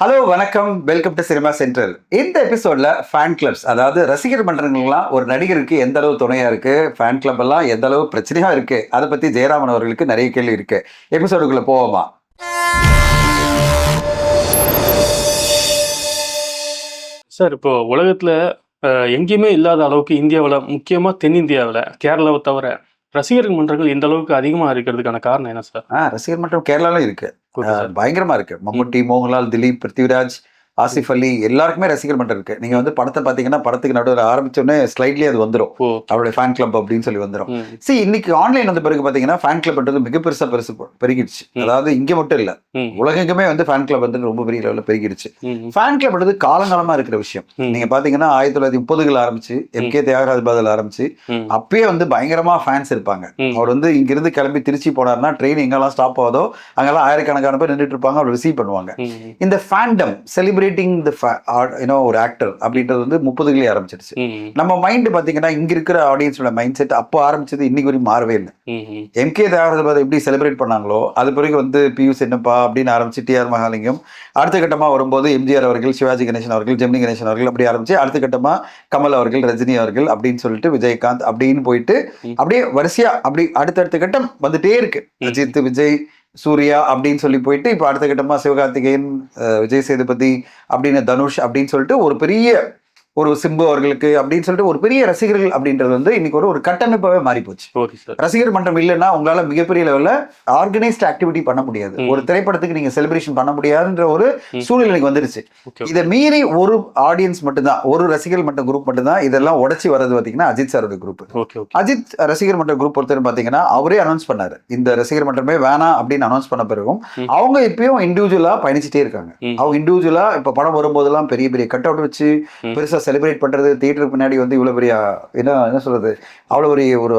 Hello வணக்கம். Welcome to cinema central இந்த எபிசோட்ல ஃபேன் கிளப்ஸ் அதாவது ரசிகர் மன்றங்கள்லாம் ஒரு நடிகருக்கு எந்த அளவு துணையா இருக்கு? ஃபேன் கிளப் எல்லாம் எந்த அளவு பிரச்சனையா இருக்கு? அதை பத்தி ஜெயராமன் அவர்களுக்கு நிறைய கேள்வி இருக்கு. எபிசோடுக்குள்ள போவோமா? சார் இப்போ உலகத்துல எங்கேயுமே இல்லாத அளவுக்கு இந்தியாவில் முக்கியமா தென்னிந்தியாவில் கேரளாவை தவிர ரசிகர்கள் மன்றங்கள் இந்த அளவுக்கு அதிகமா இருக்கிறதுக்கான காரணம் என்ன சார்? ஆ ரசிகர் மன்றம் கேரளால இருக்கு. ஓகே ஆ, சார் பயங்கரமா இருக்கு. மம்முட்டி மோகன்லால் திலீப் பிருத்திவிராஜ் ஆசிஃப் அலி எல்லாருக்குமே ரசிகர் மன்றம் இருக்கு. நீங்க வந்து படத்தை பாத்தீங்கன்னா படத்துக்கு நடுவில் ஆரம்பிச்சோடனே ஸ்லைட்லயே அது வந்துடும் அவருடைய ஃபேன் கிளப் அப்படின்னு சொல்லி வந்துடும் ம், சி இன்னைக்கு ஆன்லைன் வந்த பிறகு பாத்தீங்கன்னா ஃபேன் கிளப்ன்றது மிக பெருசா பெருசு பெருகிடுச்சு. அதாவது இங்க மட்டும் இல்ல. உலகெங்குமே வந்து ஃபேன் கிளப் வந்து ரொம்ப பெரிய லெவலில் பெருகிடுச்சு. ஃபேன் கிளப்ன்றது காலங்காலமா இருக்கிற விஷயம். நீங்க பாத்தீங்கன்னா ஆயிரத்தி தொள்ளாயிரத்தி முப்பதுகள் ஆரம்பிச்சு எம் கே தியாகராஜ் பாதல் ஆரம்பிச்சு அப்பயே வந்து பயங்கரமா ஃபேன்ஸ் இருப்பாங்க. அவர் வந்து இங்கிருந்து கிளம்பி திருச்சி போனார்னா ட்ரெயின் எங்கெல்லாம் ஸ்டாப் ஆகுதோ அங்கெல்லாம் ஆயிரக்கணக்கான பேர் நின்றுட்டு இருப்பாங்க அவர் ரிசீவ் பண்ணுவாங்க. இந்த fandom celebrating the you know ஒரு ஆக்டர் அப்படின்றது வந்து முப்பதுகளே ஆரம்பிச்சிருச்சு நம்ம மைண்ட் பாத்தீங்கன்னா இங்க இருக்கிற ஆடியன்ஸோட மைண்ட் செட் அப்போ ஆரம்பிச்சது இன்னைக்கு வரையும் மாறவே இல்லை. ம், ம், எம் கே தேவராஜபாத் எப்படி செலிப்ரேட் பண்ணாங்களோ அது பிறகு வந்து பியூஸ் என்னப்பா அப்படின்னு ஆரம்பிச்சு டிஆர் மகாலிங்கம் அடுத்த கட்டமா வரும்போது எம்ஜிஆர் அவர்கள் சிவாஜி கணேசன் அவர்கள் ஜெமினி கணேசன் அவர்கள் அப்படி ஆரம்பிச்சு அடுத்த கட்டமா கமல் அவர்கள் ரஜினி அவர்கள் அப்படின்னு சொல்லிட்டு விஜயகாந்த் அப்படின்னு போயிட்டு. அப்படியே வரிசையா அப்படி அடுத்தடுத்த கட்டம் வந்துட்டே இருக்கு. அஜித் விஜய் சூர்யா அப்படின்னு சொல்லி போயிட்டு இப்போ அடுத்த கட்டமாக சிவகார்த்திகேயன் விஜய் சேதுபதி அப்படின்னு தனுஷ் அப்படின்னு சொல்லிட்டு ஒரு பெரிய ஒரு சிம்பு அவர்களுக்கு அப்படின்னு சொல்லிட்டு ஒரு பெரிய ரசிகர்கள் அப்படின்றது வந்து இன்னைக்கு ஒரு ஒரு கட்டமைப்பாவே மாறி போச்சு ரசிகர் மன்றம் இல்லைன்னா உங்களால மிகப்பெரிய லெவல்ல ஆர்கனைஸ்ட் ஆக்டிவிட்டி பண்ண முடியாது. ஒரு திரைப்படத்துக்கு நீங்க செலிப்ரேஷன் பண்ண முடியாதுன்ற ஒரு. சூழ்நிலைக்கு வந்துருச்சு இதை மீறி ஒரு ஆடியன்ஸ் மட்டும்தான் ஒரு ரசிகர் மன்ற குரூப் மட்டும்தான் இதெல்லாம் உடைச்சி வர்றது பாத்தீங்கன்னா அஜித் சாரோட குரூப் அஜித் ரசிகர் மன்ற குரூப் பொறுத்தவரை பாத்தீங்கன்னா அவரே அனௌன்ஸ் பண்ணாரு இந்த ரசிகர் மன்றமே வேணாம் அப்படின்னு அனௌன்ஸ் பண்ண பிறகும். அவங்க இப்பயும் இண்டிவிஜுவலா பயணிச்சுட்டே இருக்காங்க. அவங்க இண்டிவிஜுவலா இப்ப படம் வரும்போதெல்லாம் பெரிய பெரிய கட் அவுட் வச்சு ம். பெருசா செலிப்ரேட் பண்றது தியேட்டருக்கு பின்னாடி வந்து இவ்வளவு பெரிய என்ன என்ன சொல்றது? அவ்வளவு பெரிய ஒரு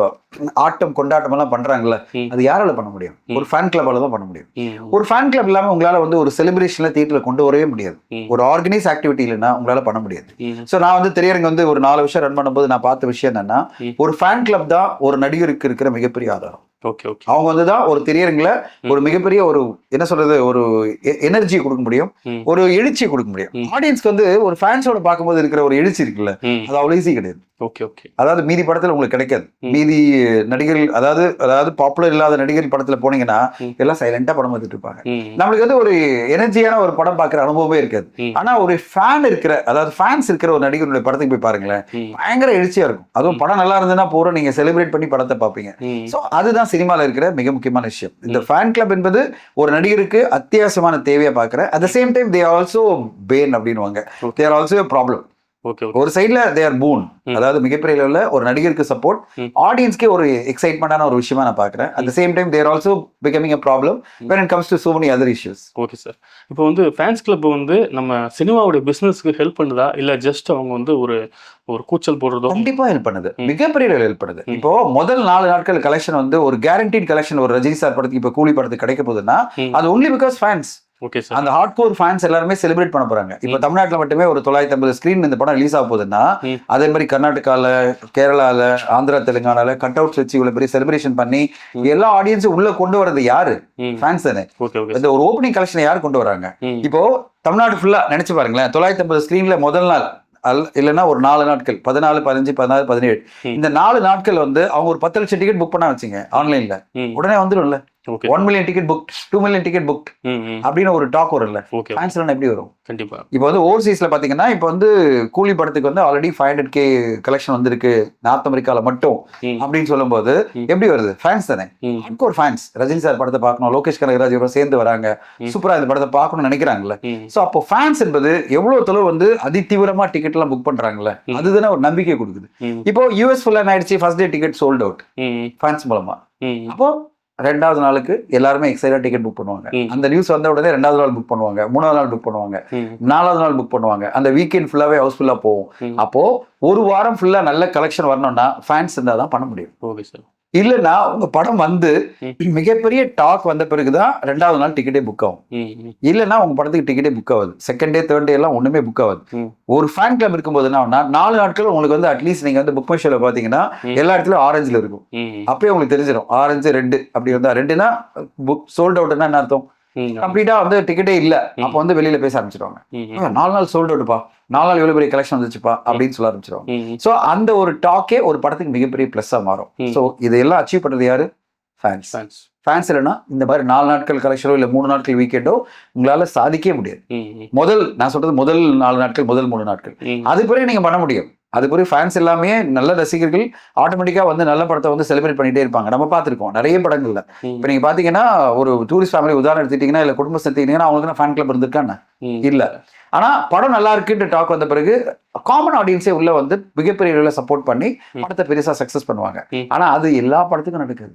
ஆட்டம் கொண்டாட்டம் எல்லாம் பண்றாங்கல்ல ம். அது யாரால பண்ண முடியும். ஒரு ஃபேன் கிளப்பால தான் பண்ண முடியும். ஒரு ஃபேன் கிளப் இல்லாம உங்களால வந்து ஒரு செலிப்ரேஷன்ல தியேட்டர்ல கொண்டு வரவே முடியாது. ஒரு ஆர்கனைஸ் ஆக்டிவிட்டி இல்லைன்னா உங்களால பண்ண முடியாது. ஸோ நான் வந்து திரையரங்கு வந்து ஒரு நாலு வருஷம் ரன் பண்ணும்போது நான் பார்த்த விஷயம் என்னன்னா. ஒரு ஃபேன் கிளப் தான் ஒரு நடிகருக்கு இருக்கிற மிகப்பெரிய ஆதாரம். அவங்க வந்து தான் ஒரு திரையரங்குல ஒரு மிகப்பெரிய ஒரு என்ன சொல்றது ஒரு எனர்ஜியை கொடுக்க முடியும். ஒரு எழுச்சியை கொடுக்க முடியும். ஆடியன்ஸ்க்கு வந்து ஒரு ஃபேன்ஸோட பார்க்கும்போது இருக்கிற ஒரு எழுச்சி இருக்குல்ல அது அவ்வளோ ஈஸி கிடையாது. Okay okay. அதாவது மீதி படத்துல உங்களுக்கு கிடைக்காது. மீதி நடிகர்கள் அதாவது அதாவது பாப்புலர் இல்லாத நடிகர் படத்துல போனீங்கன்னா. எல்லாம் சைலண்டா படம் பார்த்துட்டு இருப்பாங்க. நம்மளுக்கு வந்து ஒரு எனர்ஜியான ஒரு படம் பார்க்குற அனுபவமே இருக்காது. ஆனா ஒரு ஃபேன் இருக்கிற அதாவது ஃபேன்ஸ் இருக்கிற ஒரு நடிகருடைய படத்துக்கு போய் பாருங்களேன் பயங்கர எழுச்சியா இருக்கும். அதுவும் படம் நல்லா இருந்ததுன்னா பூரா நீங்க செலிப்ரேட் பண்ணி படத்தை பார்ப்பீங்க. ஸோ அதுதான் சினிமால இருக்கிற மிக முக்கியமான விஷயம். இந்த ஃபேன் கிளப் என்பது ஒரு நடிகருக்கு அத்தியாவசியமான தேவையா பார்க்குறேன் at the same time they also ban அப்படின்னுவாங்க. Okay. தேர் ஆல்சோ ப்ராப்ளம் ஒரு சைடுல தேர் பூன். அதாவது மிகப்பெரிய லெவலில் ஒரு நடிகருக்கு சப்போர்ட். ஆடியன்ஸ்க்கே ஒரு எக்ஸைட்மெண்டான ஒரு விஷயமா நான் பார்க்குறேன். At same time there also becoming a problem when it comes to so many other issues okay sir இப்போ வந்து ஃபேன்ஸ் கிளப் வந்து நம்ம சினிமாவோட பிஸ்னஸ்க்கு ஹெல்ப் பண்ணுதா? இல்லை ஜஸ்ட் அவங்க வந்து ஒரு ஒரு கூச்சல் போடுறதோ? கண்டிப்பா ஹெல்ப் பண்ணுது. மிகப்பெரிய லெவலில் ஹெல்ப் பண்ணுது. இப்போ முதல் நாலு நாட்கள் கலெக்ஷன் வந்து ஒரு கேரண்டீட் கலெக்ஷன் ஒரு ரஜினி சார் படத்துக்கு இப்போ கூலி படத்துக்கு கிடைக்க போகுதுன்னா. அது ஒன்லி பிகாஸ் ஃபேன்ஸ் அந்த ஹார்ட் கோர் ஃபேன்ஸ் எல்லாருமே செலிப்ரேட் பண்ண போறாங்க. இப்போ. தமிழ்நாட்டுல மட்டுமே ஒரு தொள்ளாயிரத்தி ஐம்பது ஸ்கிரீன் இந்த படம் ரிலீஸ் ஆக போகுதுன்னா. அதே மாதிரி கர்நாடகால கேரளால ஆந்திரா தெலுங்கானால கட் அவுட்ஸ் வச்சு இவ்வளவு பெரிய செலிப்ரேஷன் பண்ணி. எல்லா ஆடியன்ஸும் உள்ள கொண்டு வரது யாரு? ஃபேன்ஸ் தானே. இந்த ஒரு ஓப்பனிங் கலெக்ஷன் யார் கொண்டு வராங்க? இப்போ தமிழ்நாடு ஃபுல்லா நினைச்சு பாருங்களேன் தொள்ளாயிரத்தி ஐம்பது ஸ்கிரீன்ல முதல் நாள் அல் இல்லைன்னா ஒரு நாலு நாட்கள் பதினாலு பதினஞ்சு பதினாறு பதினேழு. இந்த நாலு நாட்கள் வந்து அவங்க ஒரு பத்து லட்சம் டிக்கெட் புக் பண்ணா வச்சுங்க ஆன்லைன்ல உடனே வந்துடும்ல one million ticket book two million ticket book அப்படின்னு ஒரு டாக் வரும்ல. ஓகே ஃபேன்ஸ் எல்லாம் எப்படி வரும்? கண்டிப்பா. இப்போ வந்து ஓவர்சீஸ்ல பாத்தீங்கன்னா இப்போ வந்து கூலி படத்துக்கு வந்து already five hundred K collection வந்திருக்கு. நார்த் அமெரிக்கால மட்டும் அப்படின்னு சொல்லும்போது. எப்படி வருது? ஃபேன்ஸ் தானே. ஒரு ஃபேன்ஸ் ரஜினி சார் படத்தை பார்க்கணும் லோகேஷ் கனகராஜ் இவரும் சேர்ந்து வராங்க. சூப்பரா இந்த படத்தை பார்க்கணும்னு நினைக்கிறாங்கல்ல. சோ அப்போ ஃபேன்ஸ் என்பது எவ்வளவு தொலைவு வந்து அதிதீவிரமா டிக்கெட் எல்லாம் புக் பண்றாங்கல்ல. அதுதானே ஒரு நம்பிக்கை கொடுக்குது. இப்போ யூஎஸ் ஃபுல்லா ஆயிடுச்சு first day ticket sold out fans மூலமா. அப்போ ரெண்டாவது நாளுக்கு எல்லாருமே எக்ஸைட்டா டிக்கெட் புக் பண்ணுவாங்க. அந்த நியூஸ் வந்த உடனே ரெண்டாவது நாள் புக் பண்ணுவாங்க மூணாவது நாள் புக் பண்ணுவாங்க நாலாவது நாள் புக் பண்ணுவாங்க. அந்த வீக்கெண்ட் ஃபுல்லாவே ஹவுஸ்ஃபுல்லா போகும். அப்போ ஒரு வாரம் ஃபுல்லா நல்ல கலெக்ஷன் வரணும்னா ஃபேன்ஸ் இருந்தா தான் பண்ண முடியும். ஓகே சார் இல்லைன்னா உங்க படம் வந்து. மிகப்பெரிய டாக் வந்த பிறகுதான் ரெண்டாவது நாள் டிக்கெட்டே புக் ஆகும். இல்லைன்னா உங்க படத்துக்கு டிக்கெட்டே புக் ஆகுது. செகண்ட் டே தேர்ட் டே எல்லாம் ஒண்ணுமே புக் ஆகுது. ஒரு ஃபேன் கிளப் இருக்கும்போது என்ன நாலு நாட்கள் உங்களுக்கு வந்து அட்லீஸ்ட் நீங்க வந்து புக் மை ஷோல பாத்தீங்கன்னா. எல்லா இடத்துலயும் ஆரஞ்சுல இருக்கும். அப்பயே உங்களுக்கு தெரிஞ்சிடும் ஆரஞ்சு ரெண்டு அப்படி இருந்தா ரெண்டுனா புக் சோல்ட் அவுட்னா என்ன அர்த்தம்? கம்ப்ளீட்டா வந்து டிக்கெட்டே இல்ல. அப்போ வந்து வெளியில பேச ஆரம்பிச்சிருவாங்க. ம், ம், "ஏய், நாலு நாள் சோல்ட் அவுட்ப்பா நாலு நாள் எவ்வளவு பெரிய கலெக்ஷன் வந்துச்சுப்பா? அப்படின்னு சொல்ல ஆரம்பிச்சிருவாங்க. ஸோ அந்த ஒரு டாக்கே ஒரு படத்துக்கு மிகப்பெரிய ப்ளஸ்ஸா மாறும். ஸோ இதெல்லாம் அச்சீவ் பண்றது யாரு? ஃபேன்ஸ். ஃபேன்ஸ் இல்லைன்னா இந்த மாதிரி நாலு நாட்கள் கலெக்ஷனோ இல்லை மூணு நாட்கள் வீக்கெண்டோ உங்களால சாதிக்கவே முடியாது. முதல் நான் சொல்றது முதல் நாலு நாட்கள் முதல் மூணு நாட்கள். அது பிறகு நீங்க பண்ண முடியும். அது பிறகு ஃபேன்ஸ் எல்லாமே நல்ல ரசிகர்கள் ஆட்டோமேட்டிக்கா வந்து நல்ல படத்தை வந்து செலிப்ரேட் பண்ணிட்டே இருப்பாங்க. நம்ம பார்த்திருக்கோம். நிறைய படங்கள்ல. இப்போ நீங்க பாத்தீங்கன்னா ஒரு டூரிஸ்ட் ஃபேமிலி உதாரணம் எடுத்துட்டீங்கன்னா இல்ல குடும்பம் எடுத்துக்கிட்டீங்கன்னா அவங்களுக்கு ஃபேன் கிளப் இருந்திருக்காங்க ம், இல்ல. ஆனா படம் நல்லா இருக்குன்ற டாக் வந்த பிறகு காமன் ஆடியன்ஸே உள்ள வந்து மிகப்பெரிய அளவில் சப்போர்ட் பண்ணி. படத்தை பெருசா சக்சஸ் பண்ணுவாங்க. ஆனா அது எல்லா படத்துக்கும் நடக்குது.